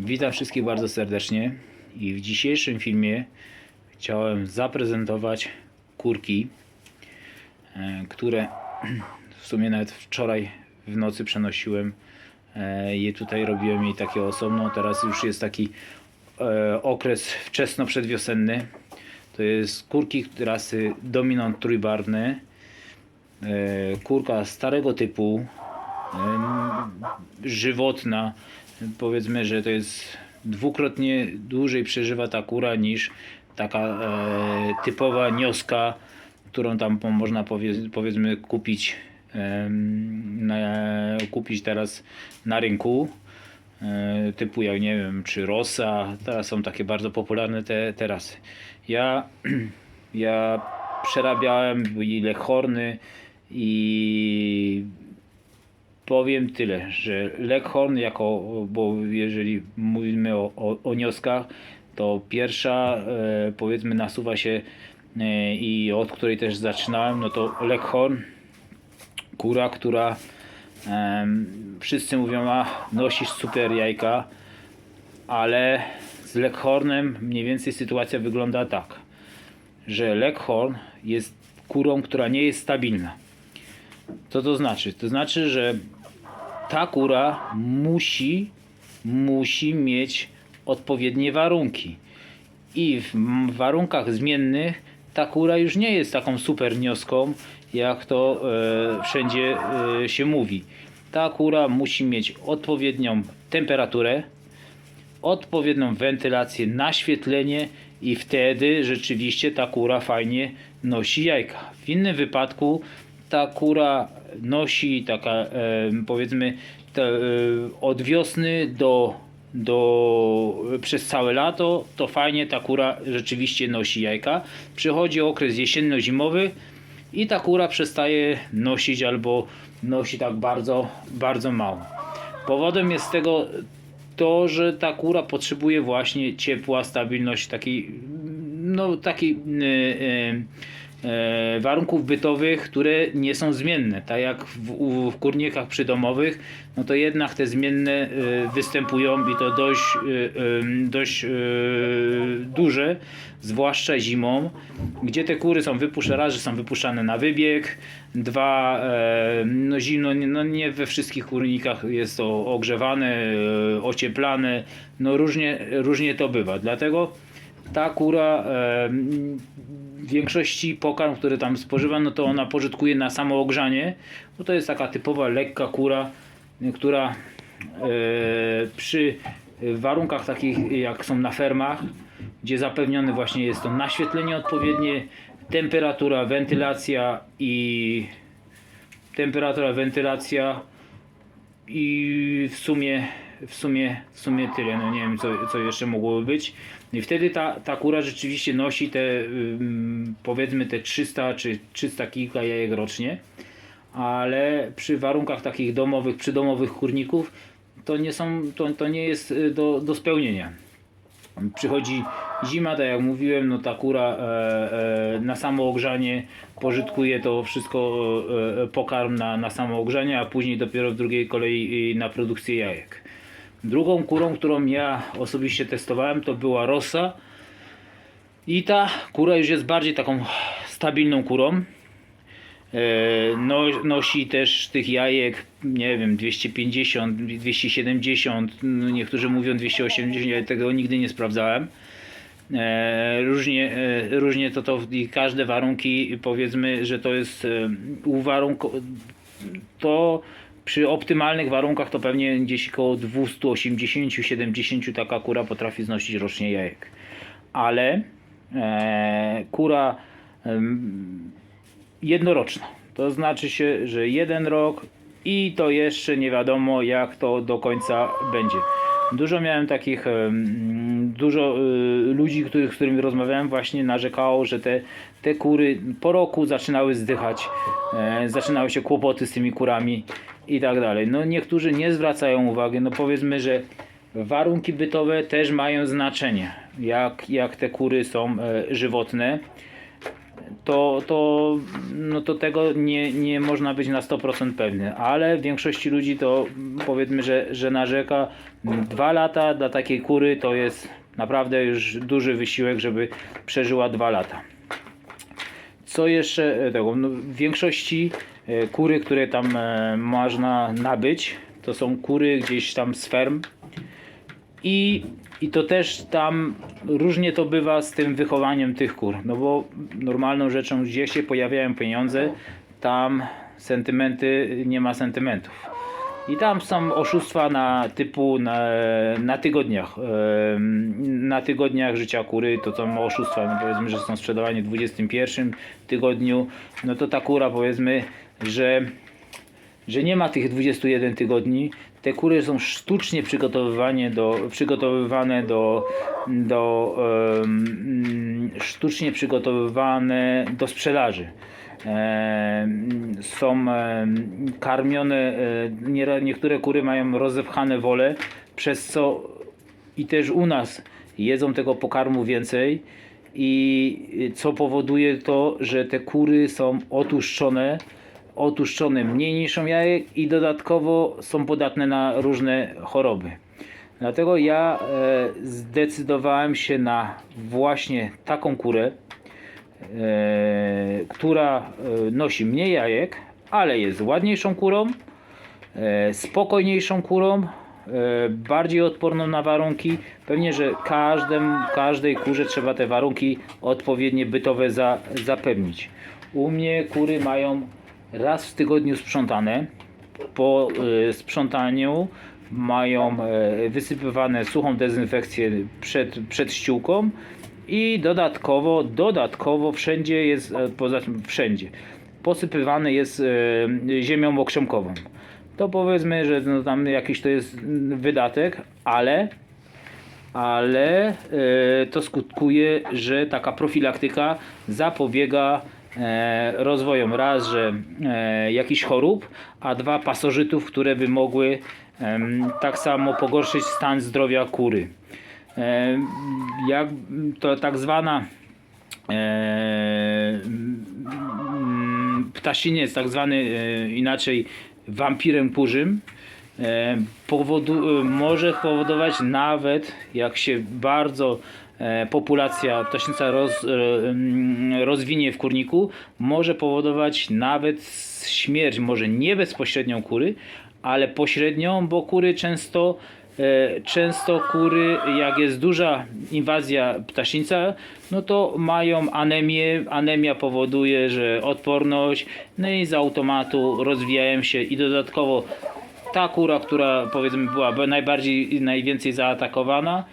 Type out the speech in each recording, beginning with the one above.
Witam wszystkich bardzo serdecznie i w dzisiejszym filmie chciałem zaprezentować kurki, e, które w sumie nawet wczoraj w nocy przenosiłem. E, Je tutaj robiłem jej takie osobno. Teraz już jest taki e, okres wczesno przedwiosenny. To jest kurki rasy dominant trójbarwny. Kurka starego typu, żywotna. Powiedzmy, że to jest dwukrotnie dłużej przeżywa ta kura niż taka e, typowa nioska, którą tam można powie, powiedzmy kupić, em, na, kupić teraz na rynku. E, typu jak nie wiem, czy Rosa, teraz są takie bardzo popularne te, te rasy. Ja, ja przerabiałem i Lechorny i powiem tyle, że Leghorn jako, bo jeżeli mówimy o, o, o nioskach, to pierwsza e, powiedzmy nasuwa się e, i od której też zaczynałem, no to Leghorn, kura, która em, wszyscy mówią, a nosisz super jajka, ale z Leghornem mniej więcej sytuacja wygląda tak, że Leghorn jest kurą, która nie jest stabilna. Co to znaczy? To znaczy, że ta kura musi, musi mieć odpowiednie warunki. I w warunkach zmiennych ta kura już nie jest taką super nioską, jak to e, wszędzie e, się mówi. Ta kura musi mieć odpowiednią temperaturę, odpowiednią wentylację, naświetlenie i wtedy rzeczywiście ta kura fajnie nosi jajka. W innym wypadku ta kura nosi taka e, powiedzmy e, od wiosny do, do przez całe lato to fajnie ta kura rzeczywiście nosi jajka. Przychodzi okres jesienno-zimowy i ta kura przestaje nosić albo nosi tak bardzo, bardzo mało. Powodem jest tego to, że ta kura potrzebuje właśnie ciepła, stabilność takiej, no takiej e, e, warunków bytowych, które nie są zmienne. Tak jak w, w kurnikach przydomowych, no to jednak te zmienne e, występują i to dość, e, e, dość e, duże, zwłaszcza zimą, gdzie te kury są wypuszczane, że są wypuszczane na wybieg, dwa, e, no zimno, no nie we wszystkich kurnikach jest to ogrzewane, e, ocieplane, no różnie, różnie to bywa, dlatego ta kura e, większości pokarm, który tam spożywa, no to ona pożytkuje na samo ogrzanie, bo to jest taka typowa lekka kura, która e, przy warunkach takich jak są na fermach, gdzie zapewnione właśnie jest to naświetlenie odpowiednie, temperatura, wentylacja i temperatura, wentylacja i w sumie w sumie, w sumie tyle, no nie wiem co, co jeszcze mogłoby być. I wtedy ta, ta kura rzeczywiście nosi te powiedzmy te 300 czy 300 kilka jajek rocznie, ale przy warunkach takich domowych, przydomowych kurników to nie, są, to, to nie jest y, do, do spełnienia. Przychodzi zima, tak jak mówiłem, no ta kura e, e, na samo ogrzanie pożytkuje to wszystko e, e, pokarm na, na samo ogrzanie, a później dopiero w drugiej kolei y, na produkcję jajek. Drugą kurą, którą ja osobiście testowałem, to była rosa. I ta kura już jest bardziej taką stabilną kurą. E, No, nosi też tych jajek, nie wiem, 250, 270, no niektórzy mówią 280, ja tego nigdy nie sprawdzałem. E, Różnie, e, różnie to, to i każde warunki, powiedzmy, że to jest uwarunko, to przy optymalnych warunkach to pewnie gdzieś około 280-70 taka kura potrafi znosić rocznie jajek. Ale e, kura em, jednoroczna. To znaczy się, że jeden rok i to jeszcze nie wiadomo jak to do końca będzie. Dużo miałem takich, dużo y, ludzi, z którymi rozmawiałem właśnie narzekało, że te, te kury po roku zaczynały zdychać, e, zaczynały się kłopoty z tymi kurami i tak dalej. No niektórzy nie zwracają uwagi, no powiedzmy, że warunki bytowe też mają znaczenie, jak, jak te kury są e, żywotne to, to, no to tego nie, nie można być na 100% pewny, ale większości ludzi to powiedzmy, że, że narzeka. Dwa lata dla takiej kury to jest naprawdę już duży wysiłek, żeby przeżyła dwa lata. Co jeszcze e, tego? No, w większości e, kury, które tam e, można nabyć, to są kury gdzieś tam z ferm. I, I to też tam różnie to bywa z tym wychowaniem tych kur. No bo normalną rzeczą, gdzie się pojawiają pieniądze, tam sentymenty, nie ma sentymentów. I tam są oszustwa na typu na, na tygodniach. Na tygodniach życia kury to są oszustwa. No powiedzmy, że są sprzedawane w 21 tygodniu. No to ta kura powiedzmy, że że nie ma tych 21 tygodni. Te kury są sztucznie przygotowywane do, przygotowywane do, do em, sztucznie przygotowywane do sprzedaży. Em, są em, karmione, e, niektóre kury mają rozepchane wole, przez co i też u nas jedzą tego pokarmu więcej i co powoduje to, że te kury są otłuszczone, otłuszczone mniej niż jajek i dodatkowo są podatne na różne choroby. Dlatego ja e, zdecydowałem się na właśnie taką kurę, e, która e, nosi mniej jajek, ale jest ładniejszą kurą, spokojniejszą kurą, bardziej odporną na warunki. Pewnie, że każdym, każdej kurze trzeba te warunki odpowiednie bytowe za, zapewnić. U mnie kury mają raz w tygodniu sprzątane. Po e, sprzątaniu mają e, wysypywane suchą dezynfekcję przed, przed ściółką i dodatkowo, dodatkowo wszędzie jest, e, poza wszędzie, posypywany jest e, ziemią okrzemkową. To powiedzmy, że no tam jakiś to jest wydatek, ale ale e, to skutkuje, że taka profilaktyka zapobiega e, rozwojom raz, że e, jakichś chorób, a dwa pasożytów, które by mogły tak samo pogorszyć stan zdrowia kury. E, jak to tak zwana ptasiniec, tak zwany inaczej wampirem kurzym, powodu, może powodować nawet jak się bardzo populacja ptaszyńca roz, e, rozwinie w kurniku, może powodować nawet śmierć, może nie bezpośrednią kury, ale pośrednią, bo kury często e, często kury, jak jest duża inwazja ptaszyńca, no to mają anemię. Anemia powoduje, że odporność, no i z automatu rozwijają się i dodatkowo ta kura, która powiedzmy była najbardziej, najwięcej zaatakowana,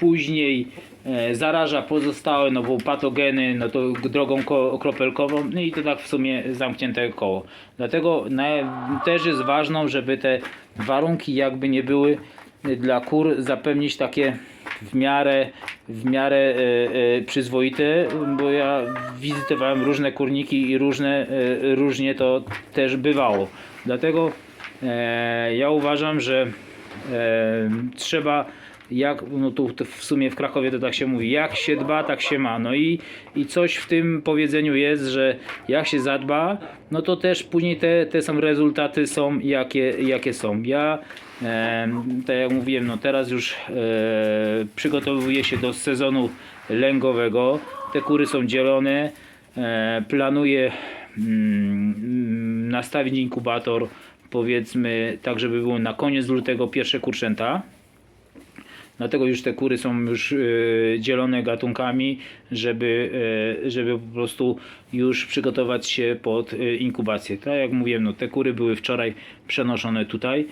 później e, zaraża pozostałe, no bo patogeny, no to drogą ko- kropelkową, no i to tak w sumie zamknięte koło. Dlatego też jest ważną, żeby te warunki jakby nie były dla kur zapewnić takie w miarę, w miarę e, e, przyzwoite, bo ja wizytowałem różne kurniki i różne, e, różnie to też bywało. Dlatego e, ja uważam, że e, trzeba jak, no tu w sumie w Krakowie to tak się mówi, jak się dba, tak się ma. No i, i coś w tym powiedzeniu jest, że jak się zadba, no to też później te, te są rezultaty są jakie, jakie są. Ja, e, tak jak mówiłem, no teraz już e, przygotowuję się do sezonu lęgowego. Te kury są dzielone. E, planuję mm, nastawić inkubator powiedzmy tak, żeby było na koniec lutego pierwsze kurczęta. Dlatego już te kury są już e, dzielone gatunkami, żeby, e, żeby po prostu już przygotować się pod e, inkubację. Tak jak mówiłem, no, te kury były wczoraj przenoszone tutaj.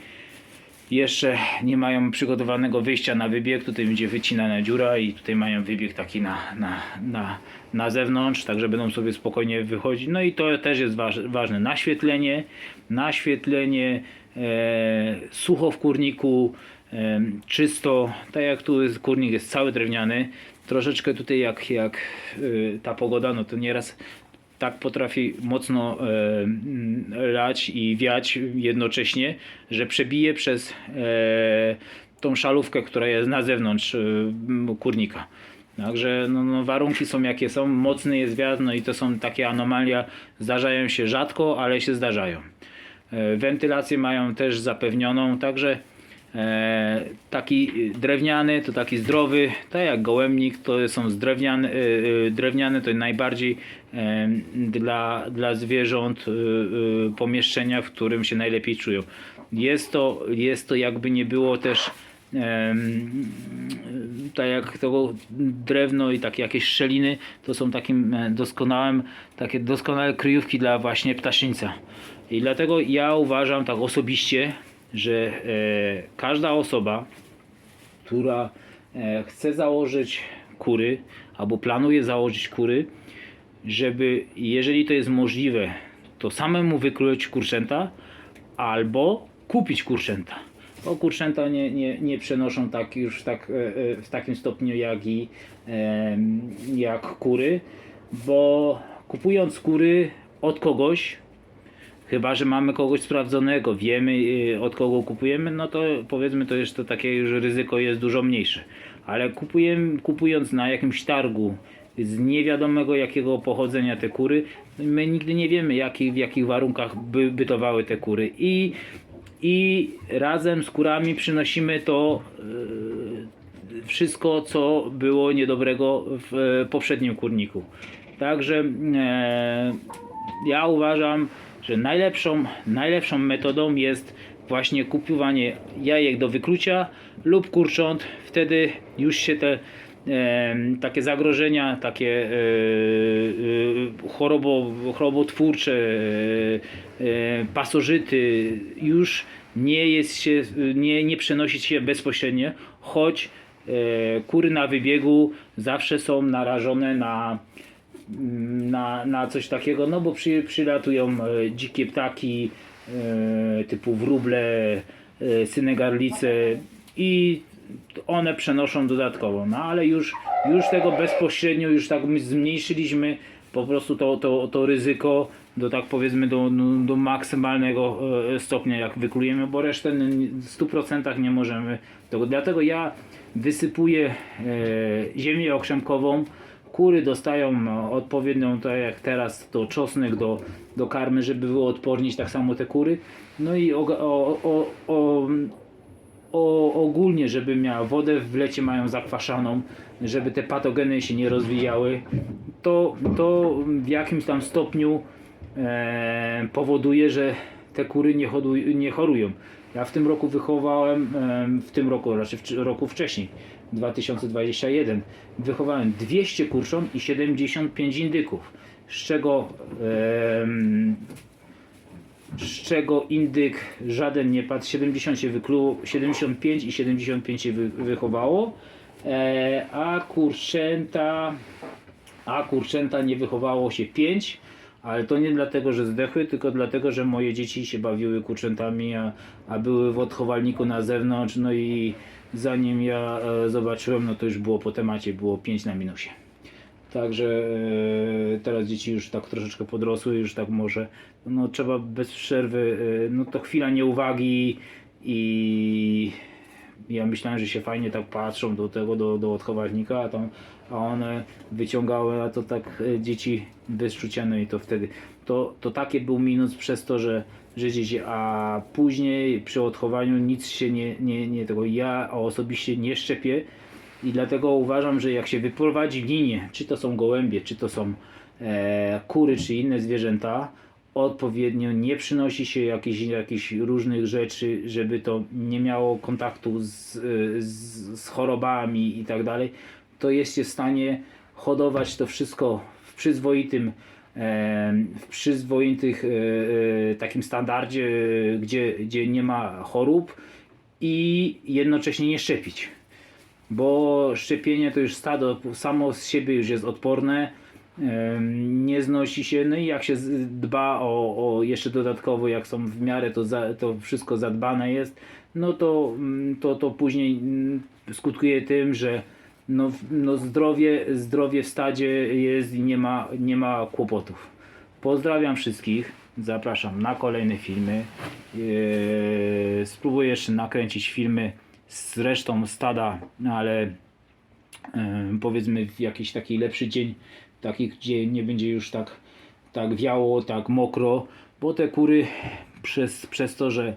Jeszcze nie mają przygotowanego wyjścia na wybieg. Tutaj będzie wycinana dziura i tutaj mają wybieg taki na, na, na, na zewnątrz, także będą sobie spokojnie wychodzić. No i to też jest waż, ważne. Naświetlenie, naświetlenie, e, sucho w kurniku, e, czysto, tak jak tu jest, kurnik jest cały drewniany. Troszeczkę tutaj jak, jak e, ta pogoda, no to nieraz tak potrafi mocno e, lać i wiać jednocześnie, że przebije przez e, tą szalówkę, która jest na zewnątrz e, kurnika. Także no, no, warunki są jakie są, mocny jest wiatr, no i to są takie anomalia, zdarzają się rzadko, ale się zdarzają. Wentylację mają też zapewnioną, także taki drewniany to taki zdrowy, tak jak gołębnik to są drewniane, e, e, drewniane to najbardziej e, dla, dla zwierząt e, e, pomieszczenia, w którym się najlepiej czują. Jest to, jest to jakby nie było też tak jak to drewno i takie jakieś szczeliny, to są takim e, doskonałym, takie doskonałe kryjówki dla właśnie ptaszyńca. I dlatego ja uważam tak osobiście, że e, każda osoba, która e, chce założyć kury albo planuje założyć kury, żeby jeżeli to jest możliwe, to samemu wykluć kurczęta albo kupić kurczęta. Bo kurczęta nie, nie, nie przenoszą tak już tak, e, w takim stopniu jak i jak kury, bo kupując kury od kogoś, Chyba, że mamy kogoś sprawdzonego, wiemy y, od kogo kupujemy, no to powiedzmy to jeszcze takie już ryzyko jest dużo mniejsze. Ale kupujemy, kupując na jakimś targu z niewiadomego jakiego pochodzenia te kury, my nigdy nie wiemy jaki, w jakich warunkach by, bytowały te kury. I, I razem z kurami przynosimy to y, wszystko, co było niedobrego w e, poprzednim kurniku. Także e, ja uważam, że najlepszą, najlepszą metodą jest właśnie kupowanie jajek do wyklucia lub kurcząt. Wtedy już się te em, takie zagrożenia, takie e, e, chorobo, chorobotwórcze, e, e, pasożyty już nie jest się, nie, nie przenosić się bezpośrednio, choć e, kury na wybiegu zawsze są narażone na na, na coś takiego, no bo przy, przylatują e, dzikie ptaki e, typu wróble, e, synegarlice i one przenoszą dodatkowo, no ale już, już tego bezpośrednio już tak my zmniejszyliśmy po prostu to, to, to ryzyko do tak powiedzmy do, do, do maksymalnego stopnia jak wyklujemy, bo resztę w 100% nie możemy tego. Dlatego ja wysypuję ziemię okrzemkową, kury dostają no, odpowiednią, tak jak teraz to czosnek do, do karmy, żeby wyodpornić tak samo te kury. No i o, o, o, o, ogólnie, żeby miała wodę w lecie mają zakwaszaną, żeby te patogeny się nie rozwijały, to, to w jakimś tam stopniu e, powoduje, że te kury nie, nie chorują. Ja w tym roku wychowałem, em, w tym roku, raczej w czy- roku wcześniej, 2021, wychowałem 200 kurczon i 75 indyków, z czego z czego indyk żaden nie padł, 70 się wykluło, 75 i 75 się wy, wychowało, e, a kurczęta, a kurczęta nie wychowało się 5, ale to nie dlatego, że zdechły, tylko dlatego, że moje dzieci się bawiły kurczętami, a, a były w odchowalniku na zewnątrz, no i zanim ja e, zobaczyłem, no to już było po temacie, było 5 na minusie. Także e, teraz dzieci już tak troszeczkę podrosły, już tak może, no trzeba bez przerwy, e, no to chwila nieuwagi i ja myślałem, że się fajnie tak patrzą do tego, do, do odchowalnika, a, a one wyciągały, a to tak dzieci bez czucia, no i to wtedy, to, to taki był minus przez to, że, że a później przy odchowaniu nic się nie, nie, nie tego, ja osobiście nie szczepię, i dlatego uważam, że jak się wyprowadzi linię, czy to są gołębie, czy to są e, kury, czy inne zwierzęta, odpowiednio nie przynosi się jakichś, jakichś różnych rzeczy, żeby to nie miało kontaktu z, z, z chorobami i tak dalej, to jest się w stanie hodować to wszystko w przyzwoitym w przyzwoitych e, e, takim standardzie, gdzie, gdzie nie ma chorób i jednocześnie nie szczepić. Bo szczepienie to już stado samo z siebie już jest odporne, nie znosi się, no i jak się dba o, o jeszcze dodatkowo, jak są w miarę to, za, to wszystko zadbane jest, no to, mm, to, to później mm, skutkuje tym, że no, no zdrowie, zdrowie w stadzie jest i nie ma, nie ma kłopotów. Pozdrawiam wszystkich, zapraszam na kolejne filmy. Eee, spróbuję jeszcze nakręcić filmy z resztą stada, ale e, powiedzmy w jakiś taki lepszy dzień, taki gdzie nie będzie już tak, tak wiało, tak mokro, bo te kury przez, przez to, że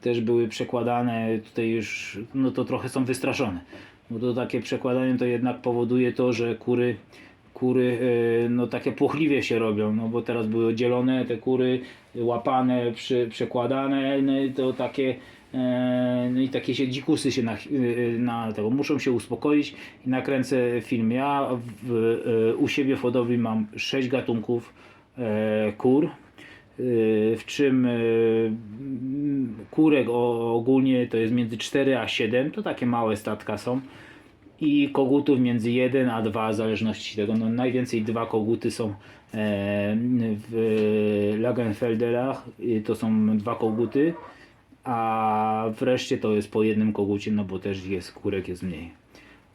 też były przekładane, tutaj już no to trochę są wystraszone. Bo to takie przekładanie to jednak powoduje to, że kury kury e, no takie płochliwie się robią, no bo teraz były dzielone te kury, łapane, przy, przekładane, no i to takie e, no i takie się dzikusy się na, e, na tego muszą się uspokoić i nakręcę film. Ja w, u siebie w hodowli mam 6 gatunków kur, w czym e, m, kurek ogólnie to jest między 4 a 7, to takie małe statka są i kogutów między 1 a 2 w zależności tego. No, najwięcej dwa koguty są e, w Lagenfelderach, y, to są dwa koguty, a wreszcie to jest po jednym kogucie, no bo też jest kurek jest mniej.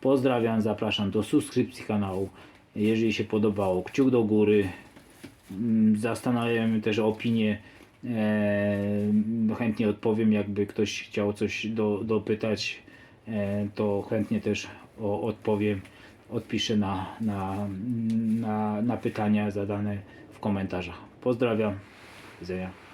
Pozdrawiam, zapraszam do subskrypcji kanału. Jeżeli się podobało, kciuk do góry. Mm, Zastanawiam się też opinię. E, chętnie odpowiem, jakby ktoś chciał coś do, dopytać, e, to chętnie też odpowiem, odpiszę na, na, na, na pytania zadane w komentarzach. Pozdrawiam. Do widzenia.